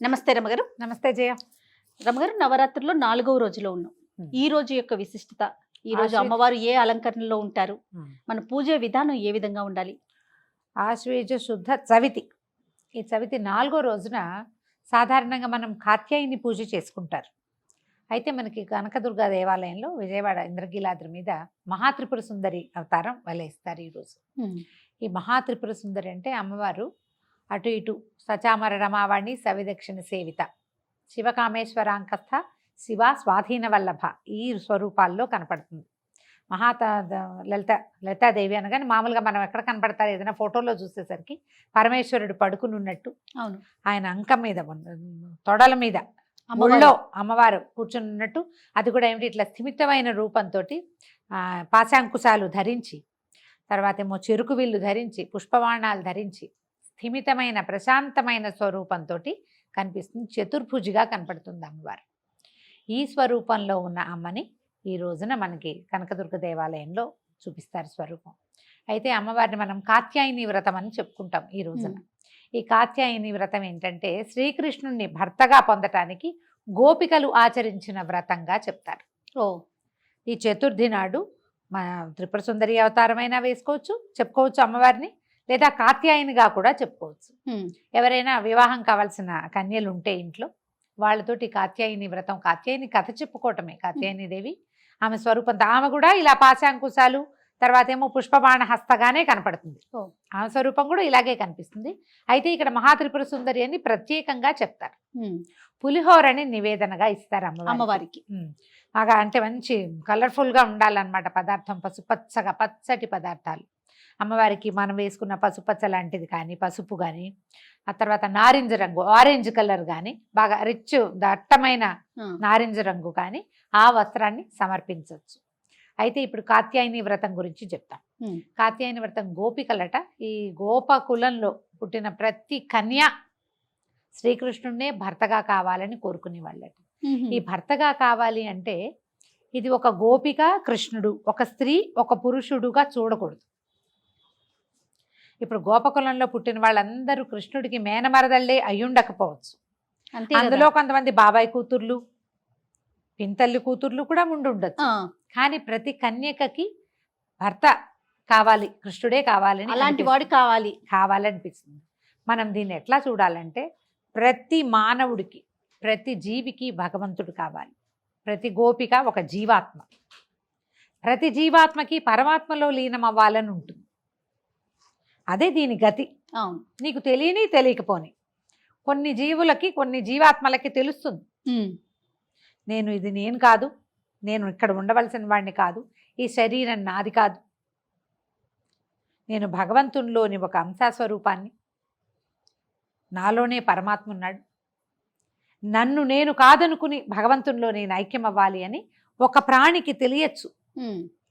నమస్తే రమగారు. నమస్తే జయ. రమగారు నవరాత్రుల్లో నాలుగవ రోజులో ఉన్నాం. ఈ రోజు యొక్క విశిష్టత ఈ రోజు అమ్మవారు ఏ అలంకరణలో ఉంటారు? మన పూజ విధానం ఏ విధంగా ఉండాలి? ఆశ్వేజ శుద్ధ చవితి. ఈ చవితి నాలుగో రోజున సాధారణంగా మనం కాత్యాయిని పూజ చేసుకుంటారు. అయితే మనకి కనకదుర్గ దేవాలయంలో విజయవాడ ఇంద్రకీలాద్రి మీద మహాత్రిపుర సుందరి అవతారం వలేస్తారు ఈరోజు ఈ మహాత్రిపుర సుందరి అంటే అమ్మవారు అటు ఇటు సచామర రమావాణి సవిదక్షిణ సేవిత. శివకామేశ్వరాంకస్థ శివ స్వాధీన వల్లభ ఈ స్వరూపాల్లో కనపడుతుంది. మహాత లలిత లలితాదేవి అనగానే మామూలుగా మనం ఎక్కడ కనపడతారు? ఏదైనా ఫోటోలో చూసేసరికి పరమేశ్వరుడు పడుకుని ఉన్నట్టు అవును. ఆయన అంకం మీద తొడల మీద. ఒళ్ళో అమ్మవారు కూర్చుని ఉన్నట్టు అది కూడా ఏమిటి? ఇట్లా స్థిమితమైన రూపంతో పాశాంకుశాలు ధరించి తర్వాత ఏమో చెరుకు విల్లు ధరించి పుష్పబాణాలు ధరించి స్థిమితమైన ప్రశాంతమైన స్వరూపంతో కనిపిస్తుంది. చతుర్భుజిగా కనపడుతుంది అమ్మవారు. ఈ స్వరూపంలో ఉన్న అమ్మని ఈ రోజున మనకి కనకదుర్గ దేవాలయంలో చూపిస్తారు స్వరూపం. అయితే అమ్మవారిని మనం కాత్యాయని వ్రతం అని చెప్పుకుంటాం ఈ రోజున. ఈ కాత్యాయని వ్రతం ఏంటంటే శ్రీకృష్ణుణ్ణి భర్తగా పొందటానికి గోపికలు ఆచరించిన వ్రతంగా చెప్తారు. ఓ. ఈ చతుర్థి నాడు మన త్రిపుర సుందరి అవతారమైనా వేసుకోవచ్చు చెప్పుకోవచ్చు అమ్మవారిని. లేదా కాత్యాయనిగా కూడా చెప్పుకోవచ్చు. ఎవరైనా వివాహం కావాల్సిన కన్యలు ఉంటే ఇంట్లో వాళ్ళతోటి కాత్యాయని వ్రతం కాత్యాయని కథ చెప్పుకోవటమే కాత్యాయని దేవి. ఆమె స్వరూపంతో ఆమె కూడా ఇలా పాశాంకుశాలు తర్వాత ఏమో పుష్పబాణ హస్తగానే కనపడుతుంది. ఆమె స్వరూపం కూడా ఇలాగే కనిపిస్తుంది. అయితే ఇక్కడ మహాత్రిపుర సుందరి అని ప్రత్యేకంగా చెప్తారు. పులిహోరని నివేదనగా ఇస్తారు అమ్మవారికి. బాగా అంటే మంచి కలర్ఫుల్గా ఉండాలన్నమాట పదార్థం పసుపచ్చగా పచ్చటి పదార్థాలు. అమ్మవారికి మనం వేసుకున్న పసుపచ్చ లాంటిది కానీ పసుపు కానీ ఆ తర్వాత నారింజ రంగు ఆరెంజ్ కలర్ కానీ బాగా రిచ్ దట్టమైన. నారింజ రంగు కానీ ఆ వస్త్రాన్ని సమర్పించవచ్చు అయితే ఇప్పుడు కాత్యాయని వ్రతం గురించి చెప్తాం. కాత్యాయని వ్రతం గోపికలట ఈ గోప కులంలో పుట్టిన ప్రతి కన్య శ్రీకృష్ణుడినే భర్తగా కావాలని కోరుకునే వాళ్ళట. ఈ భర్తగా కావాలి అంటే ఇది ఒక గోపిక కృష్ణుడు ఒక స్త్రీ ఒక పురుషుడుగా చూడకూడదు ఇప్పుడు గోపకులంలో పుట్టిన వాళ్ళందరూ కృష్ణుడికి మేనమరదళ్ళే అయ్యుండకపోవచ్చు. అంతే అందులో. కొంతమంది బాబాయ్ కూతుర్లు పింతల్లి కూతుర్లు కూడా ఉండుండొచ్చు. ఆ, కానీ ప్రతి కన్యకకి భర్త కావాలి కృష్ణుడే కావాలని అలాంటి వాడు. కావాలి. కావాలనిపిస్తుంది. మనం దీన్ని ఎట్లా చూడాలంటే ప్రతి మానవుడికి ప్రతి జీవికి భగవంతుడు కావాలి. ప్రతి గోపిక ఒక జీవాత్మ. ప్రతి జీవాత్మకి పరమాత్మలో లీనం అవ్వాలని ఉంటుంది. అదే దీని గతి. అవును. నీకు తెలియని తెలియకపోని. కొన్ని జీవులకి కొన్ని జీవాత్మలకి తెలుస్తుంది. నేను ఇది నేను కాదు. నేను ఇక్కడ ఉండవలసిన వాడిని కాదు. ఈ శరీరం నాది కాదు. నేను భగవంతునిలోని ఒక అంశాస్వరూపాన్ని. నాలోనే పరమాత్మ ఉన్నాడు నన్ను నేను కాదనుకుని భగవంతునిలో నేను ఐక్యం అవ్వాలి అని ఒక ప్రాణికి తెలియచ్చు.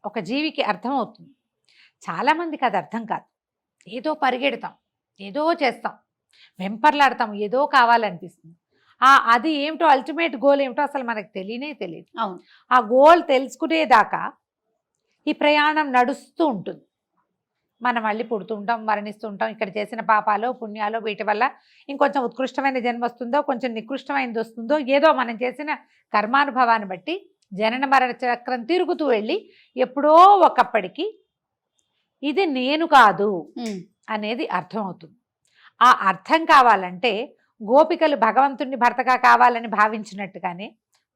ఒక జీవికి అర్థమవుతుంది. చాలామందికి అది అర్థం కాదు. ఏదో పరిగెడతాం ఏదో చేస్తాం వెంపర్లాడతాం ఏదో కావాలనిపిస్తుంది. ఆ అది ఏమిటో అల్టిమేట్ గోల్ ఏమిటో అసలు మనకు తెలియనే తెలియదు. అవును. ఆ గోల్ తెలుసుకునేదాకా ఈ ప్రయాణం నడుస్తూ ఉంటుంది. మనం మళ్ళీ పుడుతూ ఉంటాం మరణిస్తూ ఉంటాం ఇక్కడ చేసిన పాపాలో పుణ్యాలో వీటి వల్ల ఇంకొంచెం ఉత్కృష్టమైన జన్మ వస్తుందో కొంచెం నికృష్టమైనది వస్తుందో ఏదో మనం చేసిన కర్మానుభవాన్ని బట్టి జనన మరణ చక్రం తిరుగుతూ వెళ్ళి ఎప్పుడో ఒకప్పటికి ఇది నేను కాదు. అనేది అర్థమవుతుంది ఆ అర్థం కావాలంటే గోపికలు భగవంతుడిని భర్తగా కావాలని భావించినట్టుగానే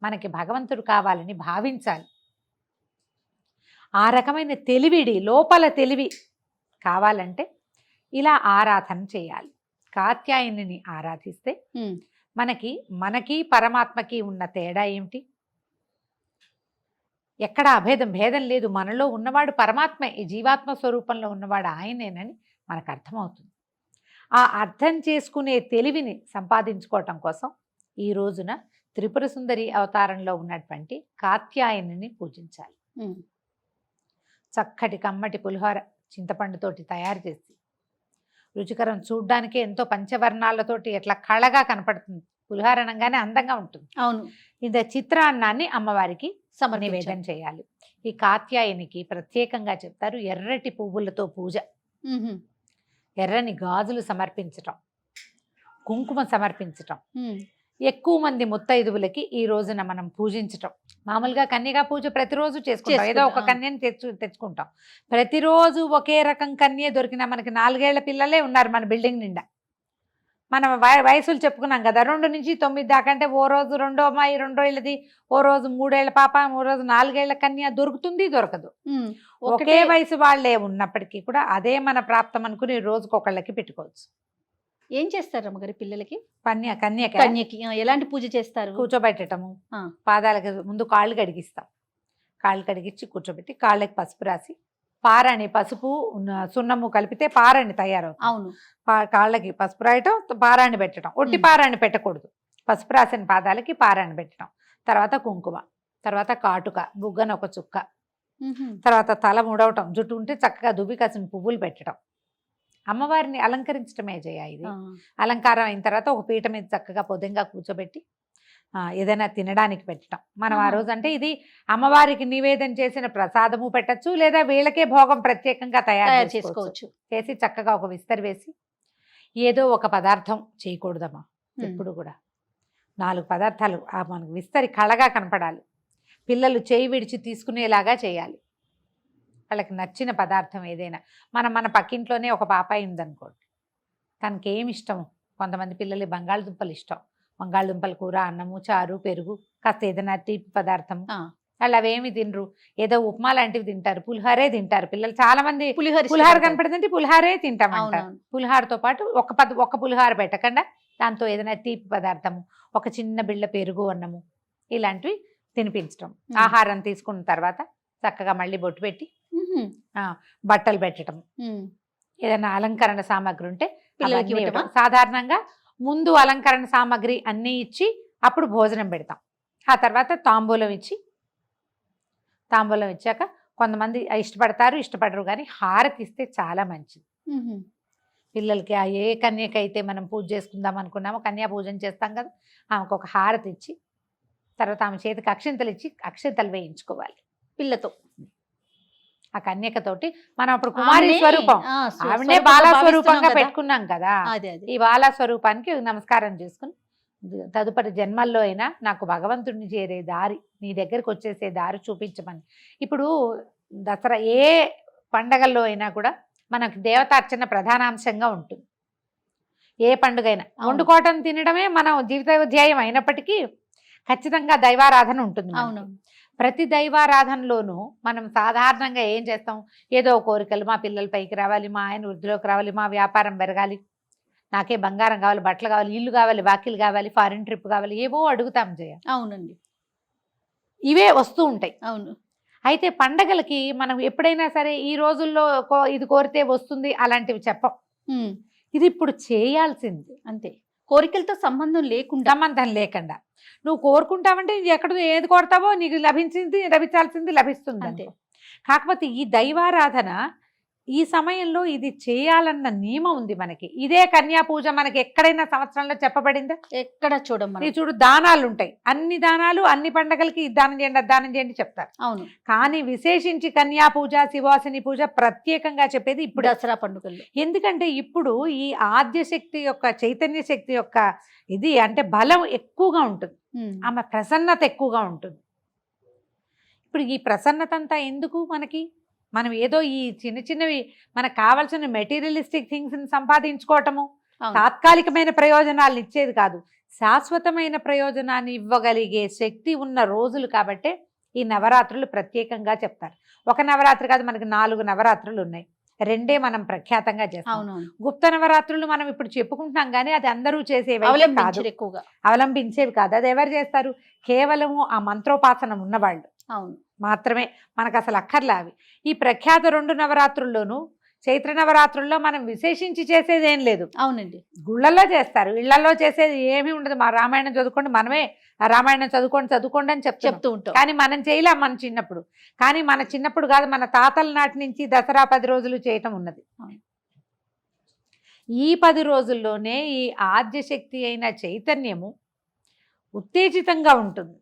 మనకి భగవంతుడు కావాలని భావించాలి ఆ రకమైన తెలివిడి లోపల తెలివి కావాలంటే ఇలా ఆరాధన చేయాలి కాత్యాయనిని ఆరాధిస్తే. మనకి మనకి పరమాత్మకి ఉన్న తేడా ఏమిటి ఎక్కడ అభేదం భేదం లేదు. మనలో ఉన్నవాడు పరమాత్మ. ఈ జీవాత్మ స్వరూపంలో ఉన్నవాడు ఆయనేనని మనకు అర్థమవుతుంది. ఆ అర్థం చేసుకునే తెలివిని సంపాదించుకోవటం కోసం ఈ రోజున త్రిపుర సుందరి అవతారంలో ఉన్నటువంటి కాత్యాయనిని పూజించాలి. చక్కటి కమ్మటి పులిహోర చింతపండుతోటి తయారు చేసి రుచికరం చూడ్డానికే ఎంతో పంచవర్ణాలతోటి ఎట్లా కళగా కనపడుతుంది. పులిహోర అనగానే అందంగా ఉంటుంది. అవును. ఇంత చిత్రాన్నాన్ని అమ్మవారికి నివేదన చేయాలి. ఈ కాత్యాయనికి ప్రత్యేకంగా చెప్తారు ఎర్రటి పువ్వులతో పూజ. ఎర్రని గాజులు సమర్పించటం. కుంకుమ సమర్పించటం. ఎక్కువ మంది ముత్తైదువులకి ఈ రోజున మనం పూజించటం. మామూలుగా కన్యగా పూజ ప్రతిరోజు చేసుకుంటాం. ఏదో ఒక. కన్యని తెచ్చు తెచ్చుకుంటాం. ప్రతిరోజు ఒకే రకం కన్యే దొరికిన మనకి నాలుగేళ్ళ పిల్లలే ఉన్నారు మన బిల్డింగ్ నిండా. మనం వయ- వయసులు చెప్పుకున్నాం కదా రెండు నుంచి తొమ్మిది దాకా అంటే ఓ రోజు రెండో అమ్మాయి రెండో ఏళ్ళది ఓ రోజు మూడేళ్ళ పాప ఓ రోజు నాలుగేళ్ళ కన్య దొరుకుతుంది దొరకదు. ఒకే ఒకటే వయసు వాళ్ళే ఉన్నప్పటికీ కూడా అదే మన ప్రాప్తం అనుకుని రోజుకొకళ్ళకి పెట్టుకోవచ్చు. ఏం చేస్తారు అమ్మగారి పిల్లలకి? కన్య కన్యక? కన్యకి ఎలాంటి పూజ చేస్తారు? కూర్చోబెట్టటము ఆ. పాదాలకి ముందు కాళ్ళు కడిగిస్తాం. కాళ్ళు కడిగించి కూర్చోబెట్టి కాళ్ళకి పసుపు రాసి పారని పసుపు సున్నము కలిపితే పారని తయారవుతుంది అవును. కాళ్ళకి పసుపు రాయటం పారాన్ని పెట్టడం ఒట్టి. పారాన్ని పెట్టకూడదు. పసుపు రాసిన పాదాలకి పారాన్ని పెట్టడం తర్వాత కుంకుమ తర్వాత కాటుక బుగ్గన ఒక చుక్క. తర్వాత తల ముడవటం. జుట్టు ఉంటే చక్కగా దుబ్బి కాసిన పువ్వులు పెట్టడం అమ్మవారిని అలంకరించడమే చేయ ఇది. అలంకారం అయిన తర్వాత ఒక పీట మీద చక్కగా పొద్దుగా కూర్చోబెట్టి ఏదైనా తినడానికి పెట్టడం. మనం ఆ. రోజు అంటే ఇది అమ్మవారికి నివేదన చేసిన ప్రసాదము పెట్టచ్చు లేదా వీళ్ళకే భోగం ప్రత్యేకంగా తయారు చేసుకోవచ్చు. చేసి చక్కగా ఒక విస్తరి వేసి ఏదో ఒక పదార్థం చేయకూడదమ్మా. ఎప్పుడు కూడా. నాలుగు పదార్థాలు ఆ మనకు విస్తరి కళగా కనపడాలి. పిల్లలు చేయి విడిచి తీసుకునేలాగా చేయాలి. వాళ్ళకి నచ్చిన పదార్థం ఏదైనా. మనం మన పక్కింట్లోనే ఒక పాపాయి ఉందనుకోండి. తనకి ఏమి ఇష్టము? కొంతమంది పిల్లలు బంగాళదుంపలు ఇష్టం. బంగాళదుంపల కూర అన్నము చారు పెరుగు కాస్త ఏదైనా తీపి పదార్థం వాళ్ళు అవేమి తినరు ఏదో ఉప్మా లాంటివి తింటారు పులిహోరే తింటారు పిల్లలు చాలా మంది పులిహోర పులిహార. కనపడుతుంటే పులిహారే తింటామంటారు పులిహారతో పాటు ఒక పద ఒక పులిహార పెట్టకుండా దాంతో ఏదైనా తీపి పదార్థము ఒక చిన్న బిళ్ళ పెరుగు అన్నము ఇలాంటివి తినిపించడం. ఆహారం తీసుకున్న తర్వాత చక్కగా మళ్ళీ బొట్టు పెట్టి. బట్టలు పెట్టడం. ఏదైనా అలంకరణ సామాగ్రి ఉంటే పిల్లలకి. సాధారణంగా ముందు అలంకరణ సామాగ్రి అన్నీ ఇచ్చి అప్పుడు భోజనం పెడతాం. ఆ తర్వాత తాంబూలం ఇచ్చి తాంబూలం ఇచ్చాక కొంతమంది ఇష్టపడతారు ఇష్టపడరు కానీ హారతి ఇస్తే చాలా మంచిది. పిల్లలకి ఆ ఏ కన్యకైతే మనం పూజ చేసుకుందాం అనుకున్నామో కన్యా పూజన చేస్తాం కదా ఆమెకు ఒక హారతి ఇచ్చి తర్వాత ఆమె చేతికి అక్షింతలు ఇచ్చి అక్షింతలు వేయించుకోవాలి పిల్లతో. ఆ కన్యకతోటి మనం అప్పుడు కుమారి స్వరూపం. ఆవిడే బాలా స్వరూపంగా. పెట్టుకున్నాం కదా. ఈ బాలా స్వరూపానికి నమస్కారం చేసుకుని తదుపరి జన్మల్లో అయినా నాకు భగవంతుడిని చేరే దారి నీ దగ్గరికి వచ్చేసే దారి చూపించమని. ఇప్పుడు దసరా ఏ పండగల్లో అయినా కూడా మనకు దేవతార్చన ప్రధానాంశంగా ఉంటుంది. ఏ పండుగ అయినా. వండుకోవటం తినడమే మన జీవిత ధ్యేయం అయినప్పటికీ ఖచ్చితంగా దైవారాధన ఉంటుంది. అవును. ప్రతి దైవారాధనలోనూ మనం సాధారణంగా ఏం చేస్తాం? ఏదో కోరికలు మా పిల్లల పైకి రావాలి మా ఆయన వృద్ధిలోకి రావాలి మా వ్యాపారం పెరగాలి నాకే బంగారం కావాలి బట్టలు కావాలి ఇల్లు కావాలి వాకిలు కావాలి ఫారిన్ ట్రిప్ కావాలి ఏవో అడుగుతాం జయ. అవునండి. ఇవే వస్తూ ఉంటాయి. అవును. అయితే పండగలకి మనం ఎప్పుడైనా సరే ఈ రోజుల్లో ఇది కోరితే వస్తుంది అలాంటివి చెప్పం. ఇది ఇప్పుడు చేయాల్సింది. అంతే. కోరికలతో సంబంధం లేకుండా. సంబంధం లేకుండా. నువ్వు కోరుకుంటావంటే ఎక్కడ ఏది కోరుతావో నీకు లభించింది లభించాల్సింది లభిస్తుంది అంతే. కాకపోతే ఈ దైవారాధన ఈ సమయంలో ఇది చేయాలన్న నియమం ఉంది మనకి. ఇదే కన్యా పూజ మనకి ఎక్కడైనా సంవత్సరంలో చెప్పబడిందా? ఎక్కడ చూడమ్మా నీ చూడు దానాలు ఉంటాయి అన్ని దానాలు అన్ని పండగలకి దానం చేయండి దానం చేయండి చెప్తారు. అవును. కానీ విశేషించి కన్యా పూజ శివాసిని పూజ ప్రత్యేకంగా చెప్పేది ఇప్పుడు. దసరా పండుగల్లో. ఎందుకంటే ఇప్పుడు ఈ ఆద్య శక్తి యొక్క చైతన్య శక్తి యొక్క ఇది అంటే బలం ఎక్కువగా ఉంటుంది. ఆమె ప్రసన్నత ఎక్కువగా ఉంటుంది. ఇప్పుడు ఈ ప్రసన్నత అంతా ఎందుకు మనకి? మనం ఏదో ఈ చిన్న చిన్నవి మనకు కావాల్సిన మెటీరియలిస్టిక్ థింగ్స్ని సంపాదించుకోవటము. తాత్కాలికమైన ప్రయోజనాలను ఇచ్చేది కాదు. శాశ్వతమైన ప్రయోజనాన్ని ఇవ్వగలిగే శక్తి ఉన్న రోజులు కాబట్టే ఈ నవరాత్రులు ప్రత్యేకంగా చెప్తారు. ఒక నవరాత్రి కాదు మనకి నాలుగు నవరాత్రులు ఉన్నాయి. రెండే మనం ప్రఖ్యాతంగా చేస్తాం. గుప్త నవరాత్రులు మనం ఇప్పుడు చెప్పుకుంటున్నాం కానీ అది అందరూ చేసేవి కాదు. ఎక్కువగా. అవలంబించేవి కాదు. అది ఎవరు చేస్తారు? కేవలము ఆ మంత్రోపాసనం ఉన్నవాళ్ళు. అవును. మాత్రమే మనకు అసలు అక్కర్లే అవి. ఈ ప్రఖ్యాత రెండు నవరాత్రుల్లోనూ చైత్ర నవరాత్రుల్లో మనం విశేషించి చేసేది ఏం లేదు. అవునండి. గుళ్ళల్లో చేస్తారు. ఇళ్ళలో చేసేది ఏమీ ఉండదు. మా రామాయణం చదువుకోండి మనమే ఆ రామాయణం చదువుకోండి చదువుకోండి అని చెప్తాం చెప్తూ ఉంటాం. కానీ మనం చేయలేం మన చిన్నప్పుడు. కానీ మన చిన్నప్పుడు కాదు మన తాతల నాటి నుంచి దసరా పది రోజులు చేయటం ఉన్నది. ఈ పది రోజుల్లోనే ఈ ఆద్యశక్తి అయిన చైతన్యము ఉత్తేజితంగా ఉంటుంది.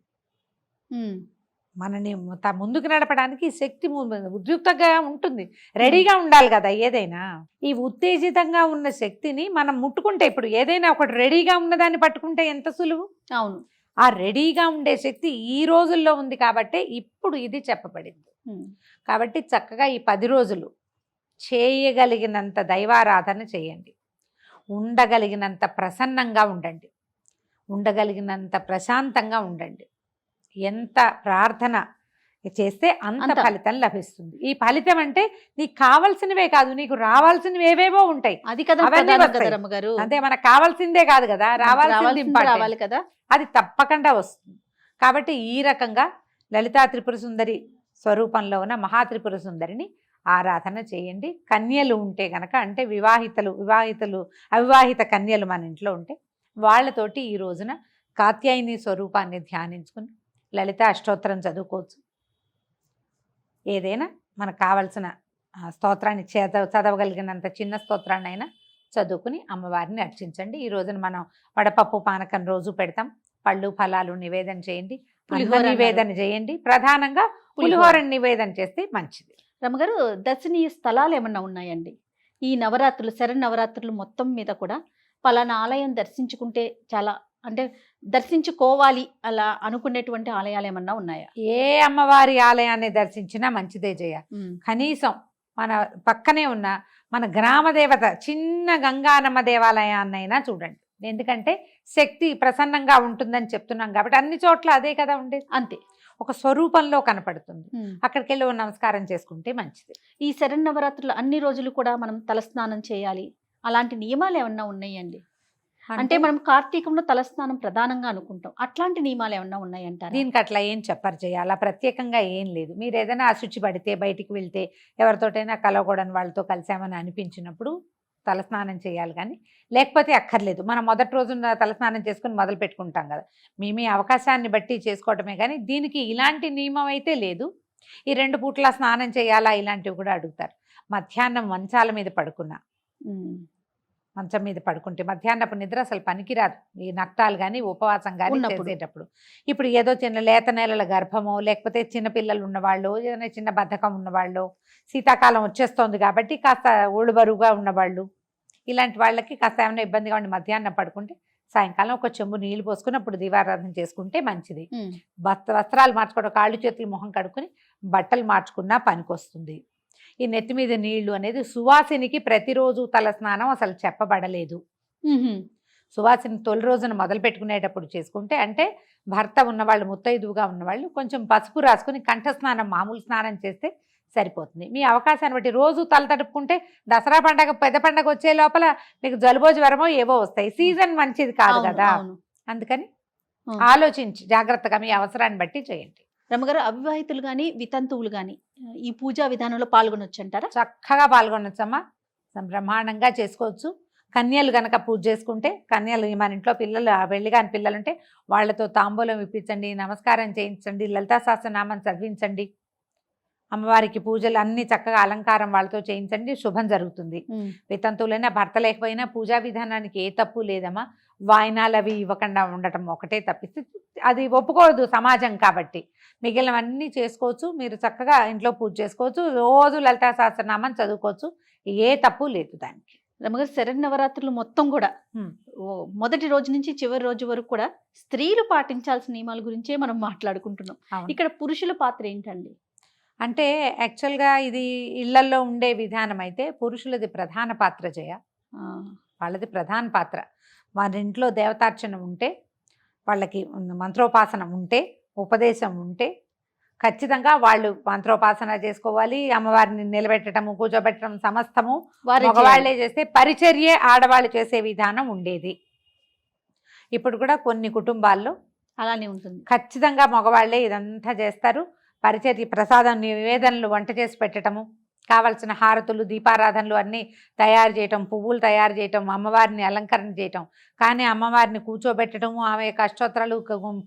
మనని త- ముందుకు నడపడానికి శక్తి ఉద్యుక్తంగా ఉంటుంది. రెడీగా ఉండాలి కదా ఏదైనా. ఈ ఉత్తేజితంగా ఉన్న శక్తిని మనం ముట్టుకుంటే ఇప్పుడు ఏదైనా ఒకటి రెడీగా ఉన్నదాన్ని పట్టుకుంటే ఎంత సులువు? అవును. ఆ రెడీగా ఉండే శక్తి ఈ రోజుల్లో ఉంది కాబట్టి ఇప్పుడు ఇది చెప్పబడింది. కాబట్టి చక్కగా ఈ పది రోజులు చేయగలిగినంత దైవారాధన చేయండి. ఉండగలిగినంత ప్రసన్నంగా ఉండండి. ఉండగలిగినంత ప్రశాంతంగా ఉండండి. ఎంత ప్రార్థన చేస్తే అంత. ఫలితం లభిస్తుంది. ఈ ఫలితం అంటే నీకు కావాల్సినవే కాదు నీకు రావాల్సినవి ఏవేవో ఉంటాయి. అది కదా అంటే మనకు కావాల్సిందే కాదు కదా రావాల్సింది కదా. అది తప్పకుండా వస్తుంది. కాబట్టి ఈ రకంగా లలితా త్రిపుర సుందరి స్వరూపంలో ఉన్న మహా త్రిపుర సుందరిని ఆరాధన చేయండి. కన్యలు ఉంటే గనక అంటే వివాహితలు వివాహితలు అవివాహిత కన్యలు మన ఇంట్లో ఉంటే వాళ్ళతోటి ఈ రోజున కాత్యాయని స్వరూపాన్ని ధ్యానించుకుని లలిత అష్టోత్తరం చదువుకోవచ్చు. ఏదైనా మనకు కావలసిన స్తోత్రాన్ని చదవ చదవగలిగినంత చిన్న స్తోత్రాన్ని అయినా చదువుకుని అమ్మవారిని అర్చించండి. ఈ రోజున మనం వడపప్పు పానకం రోజు పెడతాం. పళ్ళు ఫలాలు నివేదన చేయండి. పులిహోర. నివేదన చేయండి. ప్రధానంగా పులిహోర. నివేదన చేస్తే మంచిది. రమ్మగారు దర్శనీయ స్థలాలు ఏమన్నా ఉన్నాయండి? ఈ నవరాత్రులు శరణ్ నవరాత్రులు మొత్తం మీద కూడా పలానా ఆలయం దర్శించుకుంటే చాలా అంటే దర్శించుకోవాలి అలా అనుకునేటువంటి ఆలయాలు ఏమన్నా ఉన్నాయా? ఏ అమ్మవారి ఆలయాన్ని దర్శించినా మంచిదే జయ. కనీసం మన పక్కనే ఉన్న మన గ్రామ దేవత చిన్న గంగానమ్మ దేవాలయాన్నైనా చూడండి. ఎందుకంటే శక్తి ప్రసన్నంగా ఉంటుందని చెప్తున్నాం కాబట్టి అన్ని చోట్ల అదే కదా ఉండేది. అంతే. ఒక స్వరూపంలో కనపడుతుంది. అక్కడికి వెళ్ళి నమస్కారం చేసుకుంటే మంచిది. ఈ శరణ్ నవరాత్రులు అన్ని రోజులు కూడా మనం తలస్నానం చేయాలి. అలాంటి నియమాలు ఏమన్నా ఉన్నాయండి? అంటే మనం కార్తీకంలో తలస్నానం ప్రధానంగా అనుకుంటాం. అట్లాంటి నియమాలు ఏమన్నా ఉన్నాయంటారా? దీనికి అట్లా ఏం చెప్పరు చేయాలి ప్రత్యేకంగా ఏం లేదు. మీరు ఏదైనా అశుచి పడితే బయటికి వెళ్తే ఎవరితోటైనా కలవకూడని వాళ్ళతో కలిసామని అనిపించినప్పుడు తలస్నానం చేయాలి కానీ లేకపోతే అక్కర్లేదు. మనం మొదటి రోజున తలస్నానం చేసుకుని మొదలు పెట్టుకుంటాం కదా. మీ మీ అవకాశాన్ని బట్టి చేసుకోవటమే కానీ దీనికి ఇలాంటి నియమం అయితే లేదు. ఈ రెండు పూట్ల స్నానం చేయాలా ఇలాంటివి కూడా అడుగుతారు. మధ్యాహ్నం మంచాల మీద పడుకున్నా. మంచం మీద పడుకుంటే మధ్యాహ్నపు నిద్ర అసలు పనికిరాదు. ఈ నక్తాలు కానీ ఉపవాసం కానీ. చేసేటప్పుడు. ఇప్పుడు ఏదో చిన్న లేత నెలల గర్భమో లేకపోతే చిన్న పిల్లలు ఉన్నవాళ్ళు ఏదైనా చిన్న బద్ధకం ఉన్నవాళ్ళు శీతాకాలం వచ్చేస్తోంది కాబట్టి కాస్త ఒళ్ళు బరువుగా ఉన్నవాళ్ళు ఇలాంటి వాళ్ళకి కాస్త ఏమైనా ఇబ్బందిగా ఉండి మధ్యాహ్నం పడుకుంటే సాయంకాలం ఒక చెంబు నీళ్ళు పోసుకుని అప్పుడు దీవారాధన చేసుకుంటే మంచిది. వస్త్రాలు మార్చుకోవడం కాళ్ళు చేతులు మొహం కడుక్కుని బట్టలు మార్చుకున్నా పనికొస్తుంది. ఈ నెత్తి మీద నీళ్ళు అనేది సువాసినికి ప్రతిరోజు తల స్నానం అసలు చెప్పబడలేదు. సువాసిని తొలి రోజున మొదలు పెట్టుకునేటప్పుడు చేసుకుంటే అంటే భర్త ఉన్నవాళ్ళు ముత్తైదువుగా ఉన్నవాళ్ళు కొంచెం పసుపు రాసుకుని కంఠ స్నానం మామూలు స్నానం చేస్తే సరిపోతుంది మీ అవకాశాన్ని బట్టి రోజు తల తడుపుకుంటే దసరా పండగ పెద్ద పండగ వచ్చే లోపల మీకు జలుబో జ్వరమో ఏవో వస్తాయి సీజన్ మంచిది కాదు కదా. అందుకని. ఆలోచించి జాగ్రత్తగా మీ అవసరాన్ని బట్టి చేయండి రమ్మగారు అవివాహితులు గాని వితంతువులు గాని ఈ పూజా విధానంలో పాల్గొనొచ్చు అంటారా చక్కగా పాల్గొనొచ్చమ్మా. బ్రహ్మాండంగా చేసుకోవచ్చు. కన్యలు గనక పూజ చేసుకుంటే కన్యలు మన ఇంట్లో పిల్లలు వెళ్ళి కాని పిల్లలు ఉంటే వాళ్ళతో తాంబూలం ఇప్పించండి నమస్కారం చేయించండి లలితా సహస్రనామం చదివించండి. అమ్మవారికి పూజలు అన్ని చక్కగా అలంకారం వాళ్ళతో చేయించండి శుభం జరుగుతుంది. వితంతువులైనా భర్త లేకపోయినా పూజా విధానానికి ఏ తప్పు లేదమ్మా. వాయినాలు అవి ఇవ్వకుండా ఉండటం ఒకటే తప్పిస్తే అది ఒప్పుకోదు సమాజం కాబట్టి. మిగిలినవన్నీ చేసుకోవచ్చు మీరు చక్కగా ఇంట్లో పూజ చేసుకోవచ్చు రోజు లలితా సహస్రనామం చదువుకోవచ్చు ఏ తప్పు లేదు దానికి. రమ్మగారు శరణ్ నవరాత్రులు మొత్తం కూడా మొదటి రోజు నుంచి చివరి రోజు వరకు కూడా స్త్రీలు పాటించాల్సిన నియమాల గురించే మనం మాట్లాడుకుంటున్నాం. ఇక్కడ పురుషుల పాత్ర ఏంటండి? అంటే యాక్చువల్గా ఇది ఇళ్ళల్లో ఉండే విధానం అయితే పురుషులది ప్రధాన పాత్ర జయ. వాళ్ళది ప్రధాన పాత్ర. వారి ఇంట్లో దేవతార్చన ఉంటే వాళ్ళకి మంత్రోపాసన ఉంటే ఉపదేశం ఉంటే ఖచ్చితంగా వాళ్ళు మంత్రోపాసన చేసుకోవాలి అమ్మవారిని నిలబెట్టడము కూర్చోబెట్టడం సమస్తము మగవాళ్ళే చేస్తే పరిచర్యే ఆడవాళ్ళు చేసే విధానం ఉండేది. ఇప్పుడు కూడా కొన్ని కుటుంబాల్లో అలానే ఉంటుంది. ఖచ్చితంగా మగవాళ్ళే ఇదంతా చేస్తారు. పరిచర్య ప్రసాదం నివేదనలు వంట చేసి పెట్టడము కావలసిన హారతులు దీపారాధనలు అన్నీ తయారు చేయటం పువ్వులు తయారు చేయటం అమ్మవారిని అలంకరణ చేయటం. కానీ అమ్మవారిని కూర్చోబెట్టడము ఆమె యొక్క అష్టోత్తరాలు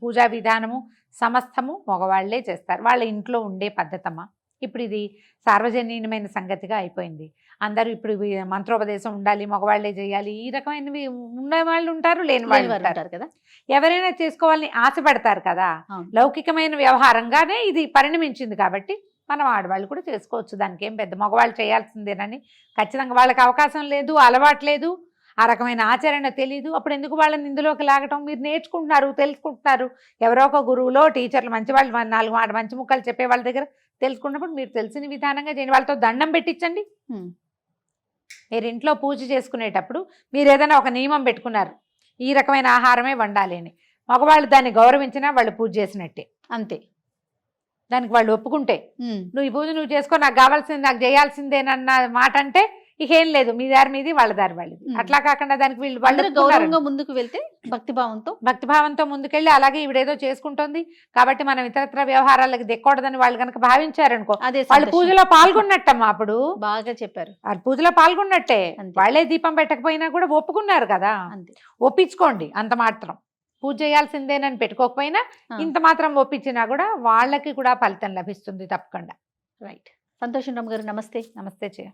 పూజా విధానము సమస్తము మగవాళ్ళే చేస్తారు. వాళ్ళ ఇంట్లో ఉండే పద్ధతమ్మా. ఇప్పుడు ఇది సార్వజనీయమైన సంగతిగా అయిపోయింది. అందరూ ఇప్పుడు మంత్రోపదేశం ఉండాలి మగవాళ్ళే చేయాలి ఈ రకమైనవి ఉన్న వాళ్ళు ఉంటారు లేని వాళ్ళు ఉంటారు. కదా? ఎవరైనా చేసుకోవాలని ఆశపడతారు కదా. లౌకికమైన వ్యవహారంగానే ఇది పరిణమించింది కాబట్టి మనం ఆడవాళ్ళు కూడా చేసుకోవచ్చు. దానికి ఏం పెద్ద మగవాళ్ళు చేయాల్సిందేనని ఖచ్చితంగా వాళ్ళకి అవకాశం లేదు అలవాటు లేదు. ఆ రకమైన ఆచరణ తెలియదు అప్పుడు ఎందుకు వాళ్ళని ఇందులోకి లాగటం? మీరు నేర్చుకుంటున్నారు తెలుసుకుంటున్నారు. ఎవరో ఒక గురువులో టీచర్లు మంచి వాళ్ళు నాలుగు మాట మంచి ముక్కలు చెప్పే వాళ్ళ దగ్గర తెలుసుకున్నప్పుడు మీరు తెలిసిన విధానంగా చేయండి వాళ్ళతో దండం పెట్టించండి. మీరు ఇంట్లో పూజ చేసుకునేటప్పుడు మీరు ఏదైనా ఒక నియమం పెట్టుకున్నారు. ఈ రకమైన ఆహారమే వండాలి అని. మగవాళ్ళు దాన్ని గౌరవించినా వాళ్ళు పూజ చేసినట్టే. అంతే. దానికి వాళ్ళు ఒప్పుకుంటే. నువ్వు ఈ పూజ నువ్వు చేసుకో నాకు కావాల్సింది నాకు చేయాల్సిందేనన్న మాట అంటే ఇక ఏం లేదు మీ దారి మీది వాళ్ళ దారి వాళ్ళది. అట్లా కాకుండా దానికి వీళ్ళు వాళ్ళు. గౌరవంగా ముందుకు వెళ్తే భక్తిభావంతో భక్తిభావంతో ముందుకెళ్ళి అలాగే ఈవిడేదో చేసుకుంటోంది. కాబట్టి మనం ఇతరత్ర వ్యవహారాలకు దిక్కకూడదని వాళ్ళు కనుక భావించారనుకో అదే వాళ్ళు. పూజలో పాల్గొన్నట్టమ్మా అప్పుడు. బాగా చెప్పారు. వాళ్ళు పూజలో పాల్గొన్నట్టే. వాళ్ళే దీపం పెట్టకపోయినా కూడా ఒప్పుకున్నారు కదా. ఒప్పించుకోండి అంత మాత్రం. పూజ చేయాల్సిందేనని పెట్టుకోకపోయినా. ఇంత మాత్రం ఒప్పించినా కూడా వాళ్ళకి కూడా ఫలితం లభిస్తుంది తప్పకుండా. రైట్ సంతోషం రామ్ గారు నమస్తే. నమస్తే చేయ